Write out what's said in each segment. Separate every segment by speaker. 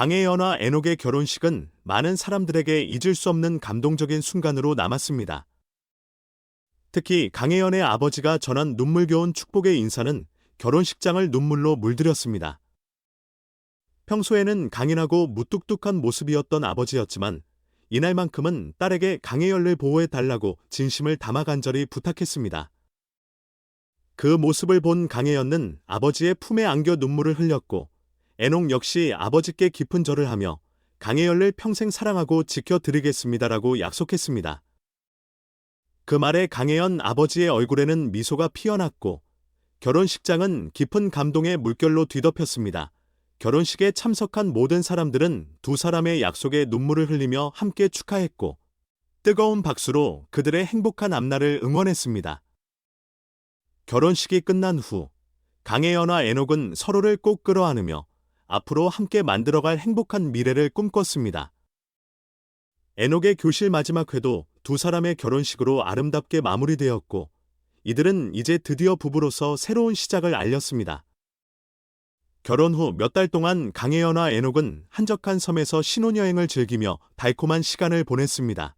Speaker 1: 강혜연과 애녹의 결혼식은 많은 사람들에게 잊을 수 없는 감동적인 순간으로 남았습니다. 특히 강혜연의 아버지가 전한 눈물겨운 축복의 인사는 결혼식장을 눈물로 물들였습니다. 평소에는 강인하고 무뚝뚝한 모습이었던 아버지였지만 이날만큼은 딸에게 강혜연을 보호해 달라고 진심을 담아 간절히 부탁했습니다. 그 모습을 본 강혜연은 아버지의 품에 안겨 눈물을 흘렸고 애녹 역시 아버지께 깊은 절을 하며 강혜연을 평생 사랑하고 지켜드리겠습니다라고 약속했습니다. 그 말에 강혜연 아버지의 얼굴에는 미소가 피어났고 결혼식장은 깊은 감동의 물결로 뒤덮였습니다. 결혼식에 참석한 모든 사람들은 두 사람의 약속에 눈물을 흘리며 함께 축하했고 뜨거운 박수로 그들의 행복한 앞날을 응원했습니다. 결혼식이 끝난 후 강혜연과 애녹은 서로를 꼭 끌어안으며 앞으로 함께 만들어갈 행복한 미래를 꿈꿨습니다. 애녹의 교실 마지막 회도 두 사람의 결혼식으로 아름답게 마무리되었고 이들은 이제 드디어 부부로서 새로운 시작을 알렸습니다. 결혼 후 몇 달 동안 강혜연과 애녹은 한적한 섬에서 신혼여행을 즐기며 달콤한 시간을 보냈습니다.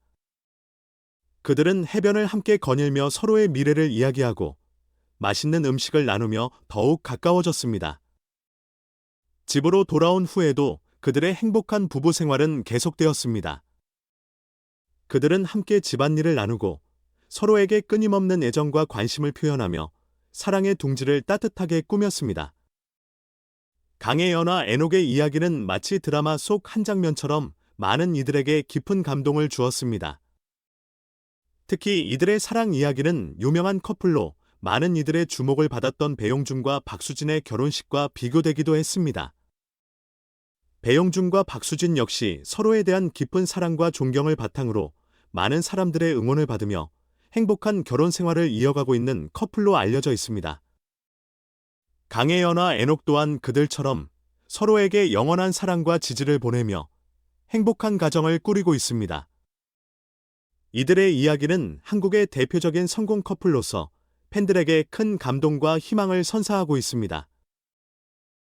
Speaker 1: 그들은 해변을 함께 거닐며 서로의 미래를 이야기하고 맛있는 음식을 나누며 더욱 가까워졌습니다. 집으로 돌아온 후에도 그들의 행복한 부부 생활은 계속되었습니다. 그들은 함께 집안일을 나누고 서로에게 끊임없는 애정과 관심을 표현하며 사랑의 둥지를 따뜻하게 꾸몄습니다. 강혜연과 애녹의 이야기는 마치 드라마 속 한 장면처럼 많은 이들에게 깊은 감동을 주었습니다. 특히 이들의 사랑 이야기는 유명한 커플로 많은 이들의 주목을 받았던 배용준과 박수진의 결혼식과 비교되기도 했습니다. 배용준과 박수진 역시 서로에 대한 깊은 사랑과 존경을 바탕으로 많은 사람들의 응원을 받으며 행복한 결혼 생활을 이어가고 있는 커플로 알려져 있습니다. 강혜연과 애녹 또한 그들처럼 서로에게 영원한 사랑과 지지를 보내며 행복한 가정을 꾸리고 있습니다. 이들의 이야기는 한국의 대표적인 성공 커플로서 팬들에게 큰 감동과 희망을 선사하고 있습니다.